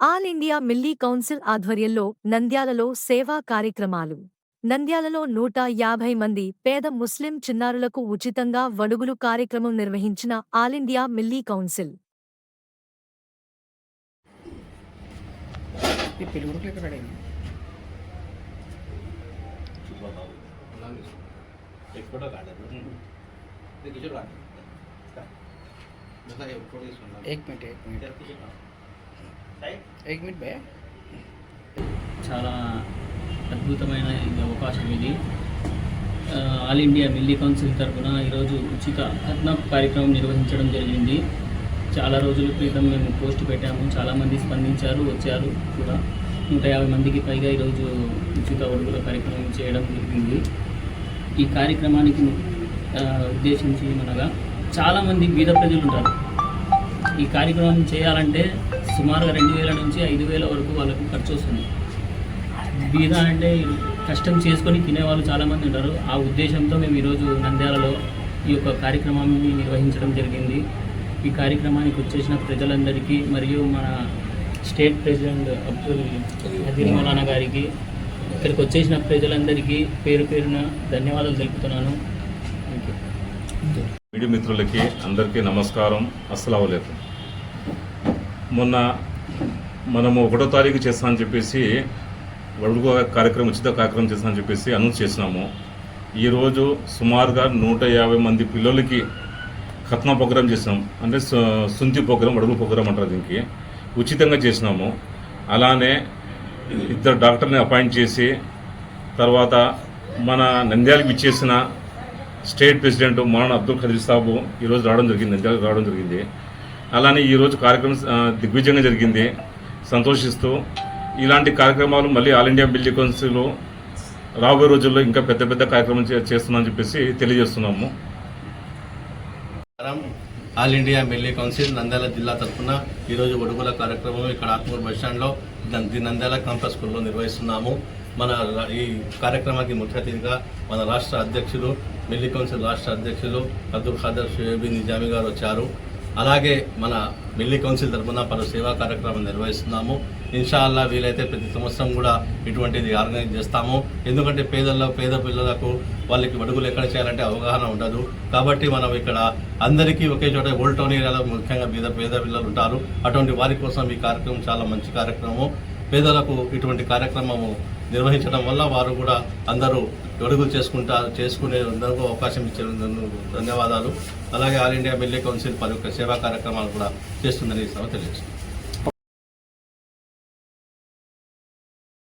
All India milli council ఆధ్వర్యంలో నంద్యాలలో సేవా కార్యక్రమాలు నంద్యాలలో నూట యాభై మంది పేద ముస్లిం చిన్నారులకు ఉచితంగా వడుగులు కార్యక్రమం నిర్వహించిన ఆల్ ఇండియా మిల్లీ కౌన్సిల్ ఈ పెళ్లి కొడుకులు ఎక్కడ రెడీ అయింది फोटो काढा ते किशोर काढ जसा हे फोटो दिसतो एक मिनिट एक मिनिट एक मिनिट భయ్యా చాలా అద్భుతమైన అవకాశం ఇది. ఆల్ ఇండియా మిల్లీ కౌన్సిల్ తరఫున ఈరోజు ఉచిత అద్నాప్ కార్యక్రమం నిర్వహించడం జరిగింది. చాలా రోజుల క్రితం మేము పోస్ట్ పెట్టాము. చాలామంది స్పందించారు వచ్చారు కూడా. నూట యాభై మందికి పైగా ఈరోజు ఉచిత ఒడుగుల కార్యక్రమం చేయడం జరిగింది. ఈ కార్యక్రమానికి ఉద్దేశించి మనగా చాలామంది బీద ప్రజలు ఉంటారు. ఈ కార్యక్రమం చేయాలంటే సుమారుగా రెండు వేల నుంచి ఐదు వేల వరకు వాళ్ళకు ఖర్చు వస్తుంది. బీద అంటే కష్టం చేసుకొని తినేవాళ్ళు చాలామంది ఉంటారు ఆ ఉద్దేశంతో మేము ఈరోజు నంద్యాలలో ఈ యొక్క కార్యక్రమాన్ని నిర్వహించడం జరిగింది. ఈ కార్యక్రమానికి వచ్చేసిన ప్రజలందరికీ మరియు మన స్టేట్ ప్రెసిడెంట్ అబ్దుల్ అదీర్ మౌలానా గారికి ఇక్కడికి వచ్చేసిన ప్రజలందరికీ పేరు పేరున ధన్యవాదాలు తెలుపుతున్నాను. థ్యాంక్ యూ మీడియా మిత్రులకి అందరికీ నమస్కారం. అస్సలం మొన్న మనము ఒకటో తారీఖు చేస్తామని చెప్పేసి వడుగు కార్యక్రమం ఉచిత కార్యక్రమం చేస్తామని చెప్పేసి అనౌన్స్ చేసినాము. ఈరోజు సుమారుగా నూట యాభై మంది పిల్లలకి ఖత్నా ప్రోగ్రాం చేసినాం. అంటే సు- సుంతి ప్రోగ్రాం అడుగు ప్రోగ్రాం అంటారు దీనికి. ఉచితంగా చేసినాము. అలానే ఇద్దరు డాక్టర్ని అపాయింట్ చేసి తర్వాత మన నంద్యాలకు ఇచ్చేసిన స్టేట్ ప్రెసిడెంట్ మౌలానా అబ్దుల్ ఖదీర్ సాబు ఈరోజు రావడం జరిగింది ఇంతకు రావడం జరిగింది. అలానే ఈరోజు కార్యక్రమం దిగ్విజయంగా జరిగింది. సంతోషిస్తూ ఇలాంటి కార్యక్రమాలు మళ్ళీ ఆల్ ఇండియా మిల్లీ కౌన్సిల్ రాబోయే రోజుల్లో ఇంకా పెద్ద పెద్ద కార్యక్రమం చే- చేస్తున్నామని చెప్పేసి తెలియజేస్తున్నాము. All India MLA council Nandyal జిల్లా తరఫున ఈరోజు ఒడుగుల కార్యక్రమం ఇక్కడ ఆత్మూరు బస్టాండ్లో నంద్యాల క్యాంపస్ స్కూల్లో నిర్వహిస్తున్నాము. మన ఈ కార్యక్రమానికి ముఖ్య అతిథిగా మన రాష్ట్ర అధ్యక్షులు మిల్లీ కౌన్సిల్ రాష్ట్ర అధ్యక్షులు అబ్దుల్ ఖాదర్ షుయేబీ నిజామీ గారు వచ్చారు. అలాగే మన మిల్లీ కౌన్సిల్ తరఫున పలు సేవా కార్యక్రమం నిర్వహిస్తున్నాము. ఇన్షాల్లా వీలైతే ప్రతి సంవత్సరం కూడా ఇటువంటిది ఆర్గనైజ్ చేస్తాము. ఎందుకంటే పేదల్లో పేద పిల్లలకు వాళ్ళకి అడుగులు ఎక్కడ చేయాలంటే అవగాహన ఉండదు. కాబట్టి మనం ఇక్కడ అందరికీ ఒకే చోట ఓల్డ్ టౌన్ ఏరియాలో ముఖ్యంగా పేద పేద పిల్లలు ఉంటారు. అటువంటి వారి కోసం ఈ కార్యక్రమం చాలా మంచి కార్యక్రమం. పేదలకు ఇటువంటి కార్యక్రమము నిర్వహించడం వల్ల వారు కూడా అందరూ అడుగులు చేసుకుంటారు చేసుకునే అవకాశం ఇచ్చినందుకు ధన్యవాదాలు. అలాగే ఆల్ ఇండియా మిల్లీ కౌన్సిల్ పలు సేవా కార్యక్రమాలు కూడా చేస్తుందని ఈ సభ తెలియజేస్తుంది.